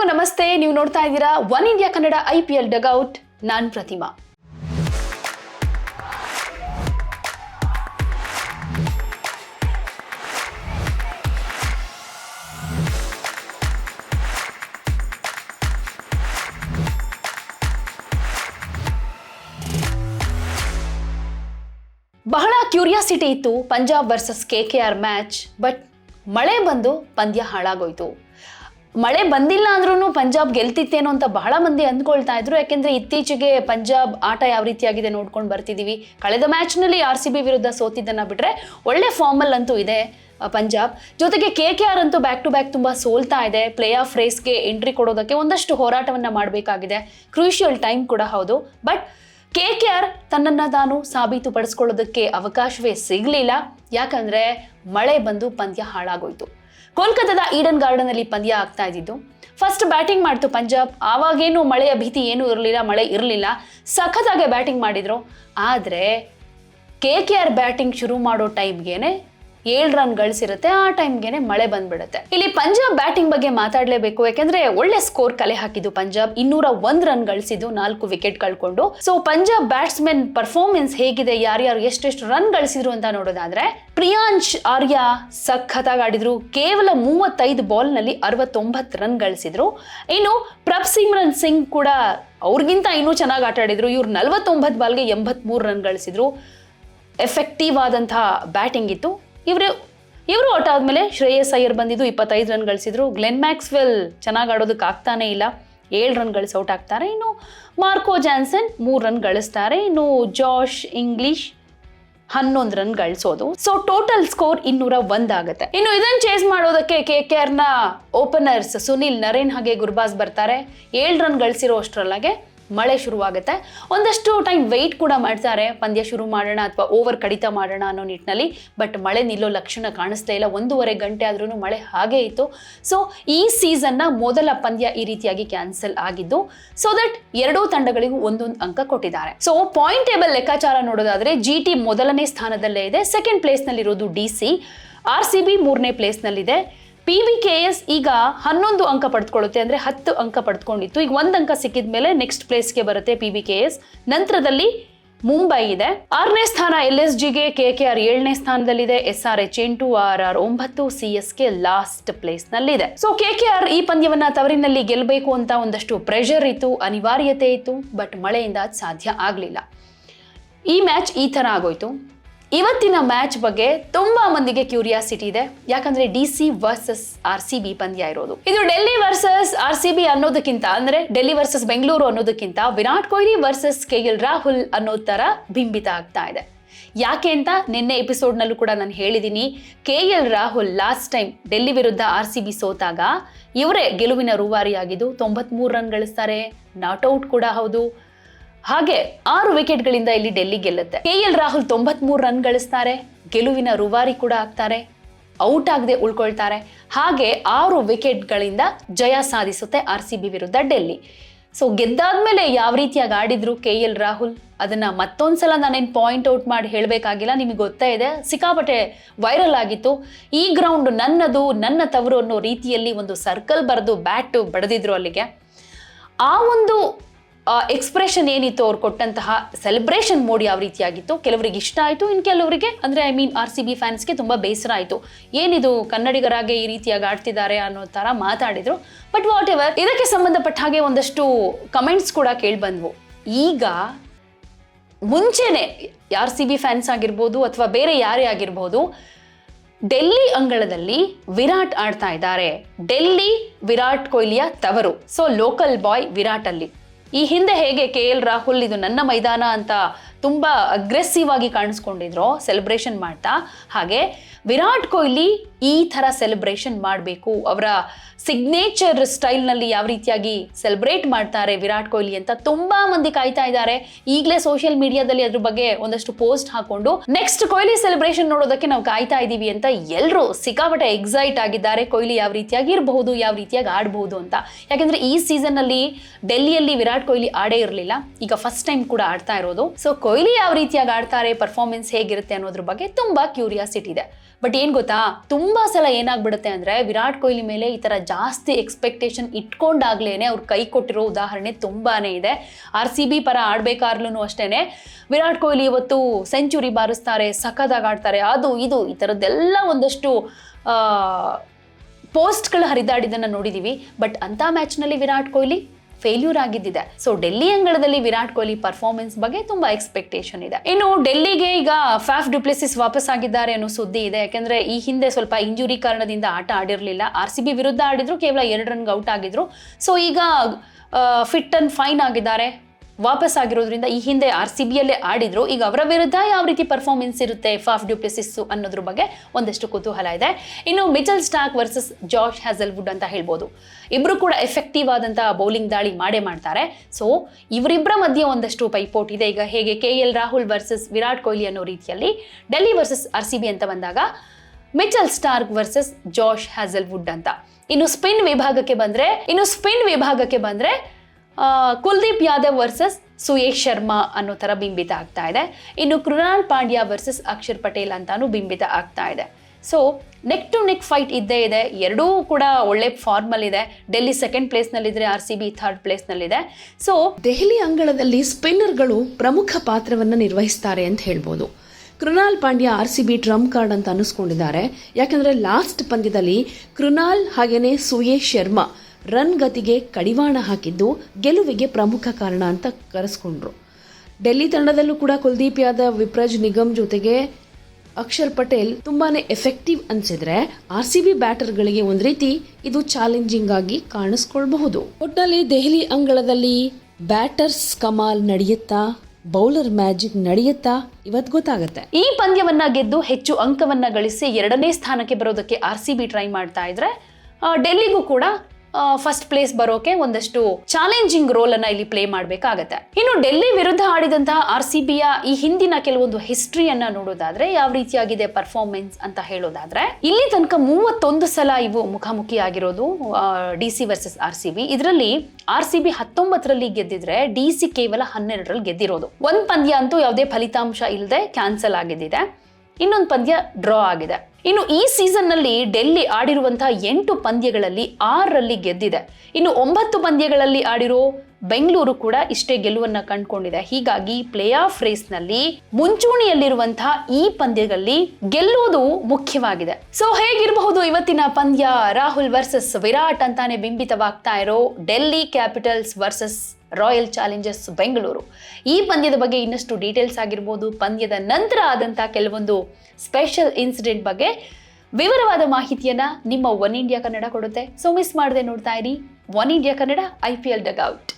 ಎಲ್ರಿಗೂ ನಮಸ್ತೆ. ನೀವು ನೋಡ್ತಾ ಇದ್ದೀರಾ Oneindia Kannada I P L ನಾನ್ ಪ್ರತಿಮಾ. ಬಹಳ ಕ್ಯೂರಿಯಾಸಿಟಿ ಇತ್ತು Punjab versus K K R match, but ಮಳೆ ಬಂದು ಪಂದ್ಯ ಹಾಳಾಗೋಯ್ತು. ಮಳೆ ಬಂದಿಲ್ಲ ಅಂದ್ರೂ ಪಂಜಾಬ್ ಗೆಲ್ತಿತ್ತೇನೋ ಅಂತ ಬಹಳ ಮಂದಿ ಅಂದ್ಕೊಳ್ತಾ ಇದ್ರು. ಯಾಕೆಂದ್ರೆ ಇತ್ತೀಚೆಗೆ ಪಂಜಾಬ್ ಆಟ ಯಾವ ರೀತಿಯಾಗಿದೆ ನೋಡ್ಕೊಂಡು ಬರ್ತಿದೀವಿ. ಕಳೆದ ಮ್ಯಾಚ್ನಲ್ಲಿ ಆರ್ ಸಿ ಬಿ ವಿರುದ್ಧ ಸೋತಿದ್ದನ್ನ ಬಿಟ್ರೆ ಒಳ್ಳೆ ಫಾರ್ಮಲ್ ಅಂತೂ ಇದೆ ಪಂಜಾಬ್. ಜೊತೆಗೆ ಕೆ ಕೆ ಆರ್ ಅಂತೂ ಬ್ಯಾಕ್ ಟು ಬ್ಯಾಕ್ ತುಂಬಾ ಸೋಲ್ತಾ ಇದೆ. ಪ್ಲೇ ಆಫ್ ರೇಸ್ಗೆ ಎಂಟ್ರಿ ಕೊಡೋದಕ್ಕೆ ಒಂದಷ್ಟು ಹೋರಾಟವನ್ನ ಮಾಡಬೇಕಾಗಿದೆ. ಕ್ರೂಷಿಯಲ್ ಟೈಮ್ ಕೂಡ ಹೌದು. ಬಟ್ ಕೆ ಕೆ ಆರ್ ತನ್ನನ್ನು ತಾನು ಸಾಬೀತುಪಡಿಸ್ಕೊಳ್ಳೋದಕ್ಕೆ ಅವಕಾಶವೇ ಸಿಗಲಿಲ್ಲ. ಯಾಕಂದ್ರೆ ಮಳೆ ಬಂದು ಪಂದ್ಯ ಹಾಳಾಗೋಯ್ತು. ಕೋಲ್ಕತ್ತಾದ ಈಡನ್ ಗಾರ್ಡನ್ ಅಲ್ಲಿ ಪಂದ್ಯ ಆಗ್ತಾ ಇದ್ದಿದ್ದು. ಫಸ್ಟ್ ಬ್ಯಾಟಿಂಗ್ ಮಾಡ್ತು ಪಂಜಾಬ್. ಆವಾಗೇನು ಮಳೆಯ ಭೀತಿ ಏನೂ ಇರಲಿಲ್ಲ, ಮಳೆ ಇರಲಿಲ್ಲ. ಸಖತ್ತಾಗೆ ಬ್ಯಾಟಿಂಗ್ ಮಾಡಿದ್ರು. ಆದರೆ, ಕೆ ಕೆ ಆರ್ ಬ್ಯಾಟಿಂಗ್ ಶುರು ಮಾಡೋ ಟೈಮ್ಗೆನೆ ಏಳು ರನ್ ಗಳಿಸಿರುತ್ತೆ, ಆ ಟೈಮ್ಗೆ ಮಳೆ ಬಂದ್ಬಿಡುತ್ತೆ. ಇಲ್ಲಿ ಪಂಜಾಬ್ ಬ್ಯಾಟಿಂಗ್ ಬಗ್ಗೆ ಮಾತಾಡಲೇಬೇಕು, ಯಾಕಂದ್ರೆ ಒಳ್ಳೆ ಸ್ಕೋರ್ ಕಲೆ ಹಾಕಿದ್ದು ಪಂಜಾಬ್. ಇನ್ನೂರ ಒಂದ್ ರನ್ ಗಳಿಸಿದ್ದು, ನಾಲ್ಕು ವಿಕೆಟ್ ಕಳ್ಕೊಂಡು. ಸೊ ಪಂಜಾಬ್ ಬ್ಯಾಟ್ಸ್ಮನ್ ಪರ್ಫಾರ್ಮೆನ್ಸ್ ಹೇಗಿದೆ, ಯಾರ್ಯಾರು ಎಷ್ಟೆಷ್ಟು ರನ್ ಗಳಿಸಿದ್ರು ಅಂತ ನೋಡೋದಾದ್ರೆ, ಪ್ರಿಯಾಂಶ್ ಆರ್ಯ ಸಖತ್ತಾಗಿ ಆಡಿದ್ರು. ಕೇವಲ ಮೂವತ್ತೈದು ಬಾಲ್ನಲ್ಲಿ ಅರವತ್ತೊಂಬತ್ತು ರನ್ ಗಳಿಸಿದ್ರು. ಇನ್ನು ಪ್ರಭ್ಸಿಮ್ರನ್ ಸಿಂಗ್ ಕೂಡ ಅವ್ರಿಗಿಂತ ಇನ್ನೂ ಚೆನ್ನಾಗಿ ಆಟ ಆಡಿದ್ರು. ಇವ್ರು ನಲ್ವತ್ತೊಂಬತ್ತು ಬಾಲ್ಗೆ ಎಂಬತ್ಮೂರು ರನ್ ಗಳಿಸಿದ್ರು. ಎಫೆಕ್ಟಿವ್ ಆದಂತಹ ಬ್ಯಾಟಿಂಗ್ ಇತ್ತು. ಇವರು ಇವರು ಔಟ್ ಆದಮೇಲೆ ಶ್ರೇಯಸ್ ಅಯ್ಯರ್ ಬಂದಿದ್ದು ಇಪ್ಪತ್ತೈದು ರನ್ ಗಳಿಸಿದ್ರು. ಗ್ಲೆನ್ ಮ್ಯಾಕ್ಸ್ವೆಲ್ ಚೆನ್ನಾಗಿ ಆಡೋದಕ್ಕೆ ಆಗ್ತಾನೇ ಇಲ್ಲ. ಏಳು ರನ್ ಗಳಿಸಿ ಔಟ್ ಆಗ್ತಾರೆ. ಇನ್ನು ಮಾರ್ಕೋ ಜಾನ್ಸನ್ ಮೂರು ರನ್ ಗಳಿಸ್ತಾರೆ. ಇನ್ನು ಜಾಶ್ ಇಂಗ್ಲಿಷ್ ಹನ್ನೊಂದು ರನ್ ಗಳಿಸೋದು. ಸೊ ಟೋಟಲ್ ಸ್ಕೋರ್ ಇನ್ನೂರ ಒಂದಾಗುತ್ತೆ ಇನ್ನು ಇದನ್ನ ಚೇಸ್ ಮಾಡೋದಕ್ಕೆ ಕೆ ಕೆ ಆರ್ನ ಓಪನರ್ಸ್ ಸುನಿಲ್ ನರೇನ್ ಹಾಗೆ ಗುರ್ಬಾಸ್ ಬರ್ತಾರೆ. ಏಳು ರನ್ ಗಳಿಸಿರೋ ಅಷ್ಟರೊಳಗೆ ಮಳೆ ಶುರುವಾಗುತ್ತೆ. ಒಂದಷ್ಟು ಟೈಮ್ ವೆಯ್ಟ್ ಕೂಡ ಮಾಡ್ತಾರೆ. ಪಂದ್ಯ ಶುರು ಮಾಡೋಣ ಅಥವಾ ಓವರ್ ಕಡಿತ ಮಾಡೋಣ ಅನ್ನೋ ನಿಟ್ಟಿನಲ್ಲಿ. ಬಟ್ ಮಳೆ ನಿಲ್ಲೋ ಲಕ್ಷಣ ಕಾಣಿಸ್ತಾ ಇಲ್ಲ. ಒಂದೂವರೆ ಗಂಟೆ ಆದ್ರೂ ಮಳೆ ಹಾಗೇ ಇತ್ತು. ಸೊ ಈ ಸೀಸನ್ನ ಮೊದಲ ಪಂದ್ಯ ಈ ರೀತಿಯಾಗಿ ಕ್ಯಾನ್ಸಲ್ ಆಗಿದ್ದು ಸೊ ದಟ್ ಎರಡೂ ತಂಡಗಳಿಗೂ ಒಂದೊಂದು ಅಂಕ ಕೊಟ್ಟಿದ್ದಾರೆ. ಸೊ ಪಾಯಿಂಟ್ ಟೇಬಲ್ ಲೆಕ್ಕಾಚಾರ ನೋಡೋದಾದ್ರೆ ಜಿ ಟಿ ಮೊದಲನೇ ಸ್ಥಾನದಲ್ಲೇ ಇದೆ. Second ಪ್ಲೇಸ್ನಲ್ಲಿರೋದು D C R C B ಮೂರನೇ ಪ್ಲೇಸ್ನಲ್ಲಿದೆ ಪಿ ವಿ ಕೆ ಎಸ್ ಈಗ ಹನ್ನೊಂದು ಅಂಕ ಪಡೆದುಕೊಳ್ಳುತ್ತೆ ಅಂದರೆ ಹತ್ತು ಅಂಕ ಪಡೆದುಕೊಂಡಿತ್ತು ಈಗ ಒಂದು ಅಂಕ ಸಿಕ್ಕಿದ ಮೇಲೆ ನೆಕ್ಸ್ಟ್ ಪ್ಲೇಸ್ಗೆ ಬರುತ್ತೆ ಪಿ ವಿ ಕೆ ಎಸ್ ನಂತರದಲ್ಲಿ ಮುಂಬೈ ಇದೆ. ಆರನೇ ಸ್ಥಾನ ಎಲ್ ಎಸ್ ಜಿಗೆ ಕೆ ಕೆ ಆರ್ ಏಳನೇ ಸ್ಥಾನದಲ್ಲಿದೆ. ಎಸ್ ಆರ್ ಎಚ್ ಎಂಟು ಆರ್ ಆರ್ ಒಂಬತ್ತು C S K last place ನಲ್ಲಿದೆ. ಸೊ ಕೆ ಕೆ ಆರ್ ಈ ಪಂದ್ಯವನ್ನ ತವರಿನಲ್ಲಿ ಗೆಲ್ಲಬೇಕು ಅಂತ ಒಂದಷ್ಟು ಪ್ರೆಷರ್ ಇತ್ತು, ಅನಿವಾರ್ಯತೆ ಇತ್ತು ಬಟ್ ಮಳೆಯಿಂದ ಸಾಧ್ಯ ಆಗಲಿಲ್ಲ. ಈ ಮ್ಯಾಚ್ ಈ ಥರ ಆಗೋಯ್ತು. ಇವತ್ತಿನ ಮ್ಯಾಚ್ ಬಗ್ಗೆ ತುಂಬಾ ಮಂದಿಗೆ ಕ್ಯೂರಿಯಾಸಿಟಿ ಇದೆ. ಯಾಕಂದ್ರೆ D C versus R C B ಪಂದ್ಯ ಇರೋದು. ಇದು Delhi versus R C B ಅನ್ನೋದಕ್ಕಿಂತ, ಅಂದ್ರೆ ಡೆಲ್ಲಿ ವರ್ಸಸ್ ಬೆಂಗಳೂರು ಅನ್ನೋದಕ್ಕಿಂತ Virat Kohli versus K L Rahul ಅನ್ನೋ ತರ ಬಿಂಬಿತ ಆಗ್ತಾ ಇದೆ. ಯಾಕೆ ಅಂತ ನಿನ್ನೆ ಎಪಿಸೋಡ್ನಲ್ಲೂ ಕೂಡ ನಾನು ಹೇಳಿದ್ದೀನಿ K L Rahul last time Delhi ವಿರುದ್ಧ ಆರ್ ಸಿ ಬಿ ಸೋತಾಗ ಇವರೇ ಗೆಲುವಿನ ರೂವಾರಿಯಾಗಿದ್ದು ತೊಂಬತ್ಮೂರು ರನ್ ಗಳಿಸ್ತಾರೆ. ನಾಟ್ ಔಟ್ ಕೂಡ ಹೌದು. ಹಾಗೆ ಆರು ವಿಕೆಟ್ಗಳಿಂದ ಇಲ್ಲಿ ಡೆಲ್ಲಿ ಗೆಲ್ಲುತ್ತೆ. ಕೆ ಎಲ್ ರಾಹುಲ್ ತೊಂಬತ್ಮೂರು ರನ್ ಗಳಿಸ್ತಾರೆ. ಗೆಲುವಿನ ರೂವಾರಿ ಕೂಡ ಆಗ್ತಾರೆ. ಔಟ್ ಆಗದೆ ಉಳ್ಕೊಳ್ತಾರೆ. ಹಾಗೆ ಆರು ವಿಕೆಟ್ಗಳಿಂದ ಜಯ ಸಾಧಿಸುತ್ತೆ ಆರ್ ಸಿ ಬಿ ವಿರುದ್ಧ ಡೆಲ್ಲಿ. ಸೊ ಗೆದ್ದಾದ್ಮೇಲೆ ಯಾವ ರೀತಿಯಾಗಿ ಆಡಿದ್ರು ಕೆ ಎಲ್ ರಾಹುಲ್? ಅದನ್ನ ಮತ್ತೊಂದ್ಸಲ ನಾನೇನು ಪಾಯಿಂಟ್ ಔಟ್ ಮಾಡಿ ಹೇಳಬೇಕಾಗಿಲ್ಲ, ನಿಮಗೆ ಗೊತ್ತೇ ಇದೆ. ಸಿಕ್ಕಾಪಟ್ಟೆ ವೈರಲ್ ಆಗಿತ್ತು. ಈ ಗ್ರೌಂಡ್ ನನ್ನದು, ನನ್ನ ತವರು ಅನ್ನೋ ರೀತಿಯಲ್ಲಿ ಒಂದು ಸರ್ಕಲ್ ಬರೆದು ಬ್ಯಾಟ್ ಬಡಿದಿದ್ರು ಅಲ್ಲಿಗೆ. ಆ ಒಂದು ಎಕ್ಸ್ಪ್ರೆಷನ್ ಏನಿತ್ತು ಅವ್ರು ಕೊಟ್ಟಂತಹ ಸೆಲೆಬ್ರೇಷನ್ ಮೋಡ್ ಯಾವ ರೀತಿಯಾಗಿತ್ತು? ಕೆಲವರಿಗೆ ಇಷ್ಟ ಆಯಿತು ಇನ್ನು ಕೆಲವರಿಗೆ ಅಂದರೆ I mean R C B ಫ್ಯಾನ್ಸ್ಗೆ ತುಂಬ ಬೇಸರ ಆಯಿತು. ಏನಿದು ಕನ್ನಡಿಗರಾಗೆ ಈ ರೀತಿಯಾಗಿ ಆಡ್ತಿದ್ದಾರೆ ಅನ್ನೋ ಥರ ಮಾತಾಡಿದರು. ಬಟ್ ವಾಟ್ ಎವರ್ ಇದಕ್ಕೆ ಸಂಬಂಧಪಟ್ಟ ಹಾಗೆ ಒಂದಷ್ಟು ಕಮೆಂಟ್ಸ್ ಕೂಡ ಕೇಳಿಬಂದ್ವು. ಈಗ ಮುಂಚೆನೆ ಆರ್ ಸಿ ಬಿ ಫ್ಯಾನ್ಸ್ ಆಗಿರ್ಬೋದು ಅಥವಾ ಬೇರೆ ಯಾರೇ ಆಗಿರ್ಬೋದು, ಡೆಲ್ಲಿ ಅಂಗಳದಲ್ಲಿ ವಿರಾಟ್ ಆಡ್ತಾ ಇದ್ದಾರೆ. ಡೆಲ್ಲಿ ವಿರಾಟ್ ಕೊಹ್ಲಿಯ ತವರು. ಸೊ ಲೋಕಲ್ ಬಾಯ್ ವಿರಾಟ್ ಅಲ್ಲಿ. ಈ ಹಿಂದೆ ಹೇಗೆ ಕೆ ಎಲ್ ರಾಹುಲ್ ಇದು ನನ್ನ ಮೈದಾನ ಅಂತ ತುಂಬಾ ಅಗ್ರೆಸಿವ್ ಆಗಿ ಕಾಣಿಸ್ಕೊಂಡಿದ್ರು ಸೆಲೆಬ್ರೇಷನ್ ಮಾಡ್ತಾ. ಹಾಗೆ ವಿರಾಟ್ ಕೊಹ್ಲಿ ಈ ಥರ ಸೆಲೆಬ್ರೇಷನ್ ಮಾಡಬೇಕು. ಅವರ ಸಿಗ್ನೇಚರ್ ಸ್ಟೈಲ್ನಲ್ಲಿ ಯಾವ ರೀತಿಯಾಗಿ ಸೆಲೆಬ್ರೇಟ್ ಮಾಡ್ತಾರೆ ವಿರಾಟ್ ಕೊಹ್ಲಿ ಅಂತ ತುಂಬಾ ಮಂದಿ ಕಾಯ್ತಾ ಇದ್ದಾರೆ. ಈಗಲೇ ಸೋಷಿಯಲ್ ಮೀಡಿಯಾದಲ್ಲಿ ಅದ್ರ ಬಗ್ಗೆ ಒಂದಷ್ಟು ಪೋಸ್ಟ್ ಹಾಕೊಂಡು ನೆಕ್ಸ್ಟ್ ಕೊಹ್ಲಿ ಸೆಲೆಬ್ರೇಷನ್ ನೋಡೋದಕ್ಕೆ ನಾವು ಕಾಯ್ತಾ ಇದ್ದೀವಿ ಅಂತ ಎಲ್ಲರೂ ಸಿಕ್ಕಾಪಟ್ಟೆ ಎಕ್ಸೈಟ್ ಆಗಿದ್ದಾರೆ. ಕೊಹ್ಲಿ ಯಾವ ರೀತಿಯಾಗಿ ಇರಬಹುದು, ಯಾವ ರೀತಿಯಾಗಿ ಆಡಬಹುದು ಅಂತ. ಯಾಕೆಂದ್ರೆ ಈ ಸೀಸನ್ ಅಲ್ಲಿ ಡೆಲ್ಲಿಯಲ್ಲಿ ವಿರಾಟ್ ಕೊಹ್ಲಿ ಆಡೇ ಇರಲಿಲ್ಲ. ಈಗ ಫಸ್ಟ್ ಟೈಮ್ ಕೂಡ ಆಡ್ತಾ ಇರೋದು. ಸೊ ಕೊಹ್ಲಿ ಯಾವ ರೀತಿಯಾಗಿ ಆಡ್ತಾರೆ ಪರ್ಫಾರ್ಮೆನ್ಸ್ ಹೇಗಿರುತ್ತೆ ಅನ್ನೋದ್ರ ಬಗ್ಗೆ ತುಂಬಾ ಕ್ಯೂರಿಯಾಸಿಟಿ ಇದೆ. ಬಟ್ ಏನು ಗೊತ್ತಾ? ತುಂಬ ಸಲ ಏನಾಗ್ಬಿಡುತ್ತೆ ಅಂದರೆ ವಿರಾಟ್ ಕೊಹ್ಲಿ ಮೇಲೆ ಈ ಥರ ಜಾಸ್ತಿ ಎಕ್ಸ್ಪೆಕ್ಟೇಷನ್ ಇಟ್ಕೊಂಡಾಗ್ಲೇ ಅವ್ರು ಕೈ ಕೊಟ್ಟಿರೋ ಉದಾಹರಣೆ ತುಂಬಾ ಇದೆ. ಆರ್ ಸಿ ಬಿ ಪರ ಆಡ್ಬೇಕಾರ್ಲೂ ಅಷ್ಟೇ ವಿರಾಟ್ ಕೊಹ್ಲಿ ಇವತ್ತು ಸೆಂಚುರಿ ಬಾರಿಸ್ತಾರೆ, ಸಖತ್ತಾಗಿ ಆಡ್ತಾರೆ. ಅದು, ಇದು, ಈ ಥರದ್ದೆಲ್ಲ ಒಂದಷ್ಟು ಪೋಸ್ಟ್ಗಳು ಹರಿದಾಡಿದ್ದನ್ನು ನೋಡಿದ್ದೀವಿ ಬಟ್ ಅಂಥ ಮ್ಯಾಚ್ನಲ್ಲಿ ವಿರಾಟ್ ಕೊಹ್ಲಿ ಫೇಲ್ಯೂರ್ ಆಗಿದ್ದಿದೆ. ಸೊ ಡೆಲ್ಲಿ ಅಂಗಳದಲ್ಲಿ ವಿರಾಟ್ ಕೊಹ್ಲಿ ಪರ್ಫಾರ್ಮೆನ್ಸ್ ಬಗ್ಗೆ ತುಂಬಾ ಎಕ್ಸ್ಪೆಕ್ಟೇಷನ್ ಇದೆ. ಇನ್ನು ಡೆಲ್ಲಿಗೆ ಈಗ ಫ್ಯಾಫ್ ಡುಪ್ಲೆಸಿಸ್ ವಾಪಸ್ ಆಗಿದ್ದಾರೆ ಅನ್ನೋ ಸುದ್ದಿ ಇದೆ. ಯಾಕಂದ್ರೆ ಈ ಹಿಂದೆ ಸ್ವಲ್ಪ ಇಂಜುರಿ ಕಾರಣದಿಂದ ಆಟ ಆಡಿರಲಿಲ್ಲ. ಆರ್ ಸಿ ಬಿ ವಿರುದ್ಧ ಆಡಿದ್ರು, ಕೇವಲ ಎರಡು ರನ್ಗೆ ಔಟ್ ಆಗಿದ್ರು. ಸೊ ಈಗ ಫಿಟ್ ಅಂಡ್ ಫೈನ್ ಆಗಿದ್ದಾರೆ. ವಾಪಸ್ ಆಗಿರೋದ್ರಿಂದ ಈ ಹಿಂದೆ ಆರ್ ಸಿ ಬಿಯಲ್ಲೇ ಆಡಿದ್ರು. ಈಗ ಅವರ ವಿರುದ್ಧ ಯಾವ ರೀತಿ ಪರ್ಫಾರ್ಮೆನ್ಸ್ ಇರುತ್ತೆ? ಫಾಫ್ ಡ್ಯೂಪ್ಲೆಸಿಸ್ಸು ಅನ್ನೋದ್ರ ಬಗ್ಗೆ ಒಂದಷ್ಟು ಕುತೂಹಲ ಇದೆ. ಇನ್ನು Mitchell Starc versus George Hazlewood ಅಂತ ಹೇಳ್ಬೋದು. ಇಬ್ರು ಕೂಡ ಎಫೆಕ್ಟಿವ್ ಆದಂತಹ ಬೌಲಿಂಗ್ ದಾಳಿ ಮಾಡೇ ಮಾಡ್ತಾರೆ. ಸೊ ಇವರಿಬ್ಬರ ಮಧ್ಯೆ ಒಂದಷ್ಟು ಪೈಪೋಟ್ ಇದೆ. ಈಗ ಹೇಗೆ K L Rahul versus Virat Kohli ಅನ್ನೋ ರೀತಿಯಲ್ಲಿ Delhi versus R C B ಅಂತ ಬಂದಾಗ Mitchell Starc versus George Hazlewood ಅಂತ. ಇನ್ನು ಸ್ಪಿನ್ ವಿಭಾಗಕ್ಕೆ ಬಂದ್ರೆ, ಇನ್ನು ಸ್ಪಿನ್ ವಿಭಾಗಕ್ಕೆ ಬಂದ್ರೆ ಕುಲ್ದೀಪ್ ಯಾದವ್ ವರ್ಸಸ್ ಸುಯೇಶ್ ಶರ್ಮಾ ಅನ್ನೋ ಥರ ಬಿಂಬಿತ ಆಗ್ತಾ ಇದೆ. ಇನ್ನು ಕೃಣಾಲ್ ಪಾಂಡ್ಯ ವರ್ಸಸ್ ಅಕ್ಷರ್ ಪಟೇಲ್ ಅಂತಾನು ಬಿಂಬಿತ ಆಗ್ತಾ ಇದೆ. So neck to neck fight ಇದ್ದೇ ಇದೆ. ಎರಡೂ ಕೂಡ ಒಳ್ಳೆ ಫಾರ್ಮಲ್ಲಿದೆ ಡೆಲ್ಲಿ ಸೆಕೆಂಡ್ ಪ್ಲೇಸ್ನಲ್ಲಿದ್ದರೆ ಆರ್ ಸಿ ಬಿ ಥರ್ಡ್ ಪ್ಲೇಸ್ನಲ್ಲಿದೆ ಸೊ ದೆಹಲಿ ಅಂಗಳದಲ್ಲಿ ಸ್ಪಿನ್ನರ್ಗಳು ಪ್ರಮುಖ ಪಾತ್ರವನ್ನು ನಿರ್ವಹಿಸ್ತಾರೆ ಅಂತ ಹೇಳ್ಬೋದು. Krunal Pandya R C B trump card ಅಂತ ಅನ್ನಿಸ್ಕೊಂಡಿದ್ದಾರೆ. ಯಾಕಂದ್ರೆ ಲಾಸ್ಟ್ ಪಂದ್ಯದಲ್ಲಿ ಕೃಣಾಲ್ ಹಾಗೇನೆ ಸುಯೇಶ್ ಶರ್ಮಾ ರನ್ ಗತಿಗೆ ಕಡಿವಾಣ ಹಾಕಿದ್ದು ಗೆಲುವಿಗೆ ಪ್ರಮುಖ ಕಾರಣ ಅಂತ ಕರೆಸ್ಕೊಂಡ್ರು. ಡೆಲ್ಲಿ ತಂಡದಲ್ಲೂ ಕೂಡ ಕುಲ್ದೀಪ್ ಯಾದವ್, ವಿಪ್ರಜ್ ನಿಗಮ್ ಜೊತೆಗೆ ಅಕ್ಷರ್ ಪಟೇಲ್ ತುಂಬಾನೇ ಎಫೆಕ್ಟಿವ್ ಅನ್ಸಿದ್ರೆ ಆರ್ ಸಿ ಬಿ ಬ್ಯಾಟರ್ಗಳಿಗೆ ಒಂದು ರೀತಿ ಇದು ಚಾಲೆಂಜಿಂಗ್ ಆಗಿ ಕಾಣಿಸ್ಕೊಳ್ಬಹುದು. ಒಟ್ನಲ್ಲಿ ದೆಹಲಿ ಅಂಗಳದಲ್ಲಿ ಬ್ಯಾಟರ್ಸ್ ಕಮಾಲ್ ನಡೆಯುತ್ತಾ, ಬೌಲರ್ ಮ್ಯಾಜಿಕ್ ನಡೆಯುತ್ತಾ ಇವತ್ ಗೊತ್ತಾಗತ್ತೆ. ಈ ಪಂದ್ಯವನ್ನ ಗೆದ್ದು ಹೆಚ್ಚು ಅಂಕವನ್ನ ಗಳಿಸಿ ಎರಡನೇ ಸ್ಥಾನಕ್ಕೆ ಬರೋದಕ್ಕೆ ಆರ್ ಸಿ ಬಿ ಟ್ರೈ ಮಾಡ್ತಾ ಇದ್ರೆ ಡೆಲ್ಲಿಗೂ ಕೂಡ ಫಸ್ಟ್ ಪ್ಲೇಸ್ ಬರೋಕೆ ಒಂದಷ್ಟು ಚಾಲೆಂಜಿಂಗ್ ರೋಲ್ ಅನ್ನ ಇಲ್ಲಿ ಪ್ಲೇ ಮಾಡಬೇಕಾಗತ್ತೆ. ಇನ್ನು ಡೆಲ್ಲಿ ವಿರುದ್ಧ ಆಡಿದಂತಹ ಆರ್ ಸಿ ಬಿಯ ಈ ಹಿಂದಿನ ಕೆಲವೊಂದು ಹಿಸ್ಟ್ರಿಯನ್ನ ನೋಡೋದಾದ್ರೆ ಯಾವ ರೀತಿಯಾಗಿದೆ ಪರ್ಫಾರ್ಮೆನ್ಸ್ ಅಂತ ಹೇಳೋದಾದ್ರೆ, ಇಲ್ಲಿ ತನಕ ಮೂವತ್ತೊಂದು ಸಲ ಇವು ಮುಖಾಮುಖಿ ಆಗಿರೋದು D C versus R C B. ಇದರಲ್ಲಿ ಆರ್ ಸಿ ಬಿ ಹತ್ತೊಂಬತ್ತರಲ್ಲಿ ಗೆದ್ದಿದ್ರೆ ಡಿ ಸಿ ಕೇವಲ ಹನ್ನೆರಡರಲ್ಲಿ ಗೆದ್ದಿರೋದು. ಒಂದ್ ಪಂದ್ಯ ಅಂತೂ ಯಾವುದೇ ಫಲಿತಾಂಶ ಇಲ್ಲದೆ ಕ್ಯಾನ್ಸಲ್ ಆಗಿದ್ದಿದೆ. ಇನ್ನೊಂದು ಪಂದ್ಯ ಡ್ರಾ ಆಗಿದೆ. ಇನ್ನು ಈ ಸೀಸನ್ನಲ್ಲಿ ಡೆಲ್ಲಿ ಆಡಿರುವಂತಹ ಎಂಟು ಪಂದ್ಯಗಳಲ್ಲಿ ಆರರಲ್ಲಿ ಗೆದ್ದಿದೆ. ಇನ್ನು ಒಂಬತ್ತು ಪಂದ್ಯಗಳಲ್ಲಿ ಆಡಿರೋ ಬೆಂಗಳೂರು ಕೂಡ ಇಷ್ಟೇ ಗೆಲುವನ್ನ ಕಂಡುಕೊಂಡಿದೆ. ಹೀಗಾಗಿ ಪ್ಲೇ ಆಫ್ ರೇಸ್ನಲ್ಲಿ ಮುಂಚೂಣಿಯಲ್ಲಿರುವಂತಹ ಈ ಪಂದ್ಯಗಳಲ್ಲಿ ಗೆಲ್ಲುವುದು ಮುಖ್ಯವಾಗಿದೆ. ಸೊ ಹೇಗಿರಬಹುದು ಇವತ್ತಿನ ಪಂದ್ಯ? ರಾಹುಲ್ ವರ್ಸಸ್ ವಿರಾಟ್ ಅಂತಾನೆ ಬಿಂಬಿತವಾಗ್ತಾ ಇರೋ Delhi Capitals versus Royal Challengers Bengaluru ಈ ಪಂದ್ಯದ ಬಗ್ಗೆ ಇನ್ನಷ್ಟು ಡೀಟೇಲ್ಸ್ ಆಗಿರ್ಬೋದು. ಪಂದ್ಯದ ನಂತರ ಆದಂಥ ಕೆಲವೊಂದು ಸ್ಪೆಷಲ್ ಇನ್ಸಿಡೆಂಟ್ ಬಗ್ಗೆ ವಿವರವಾದ ಮಾಹಿತಿಯನ್ನು ನಿಮ್ಮ ಒನ್ ಇಂಡಿಯಾ ಕನ್ನಡ ಕೊಡುತ್ತೆ. ಸೊ ಮಿಸ್ ಮಾಡದೆ ನೋಡ್ತಾ ಇರಿ. One India Kannada I P L dugout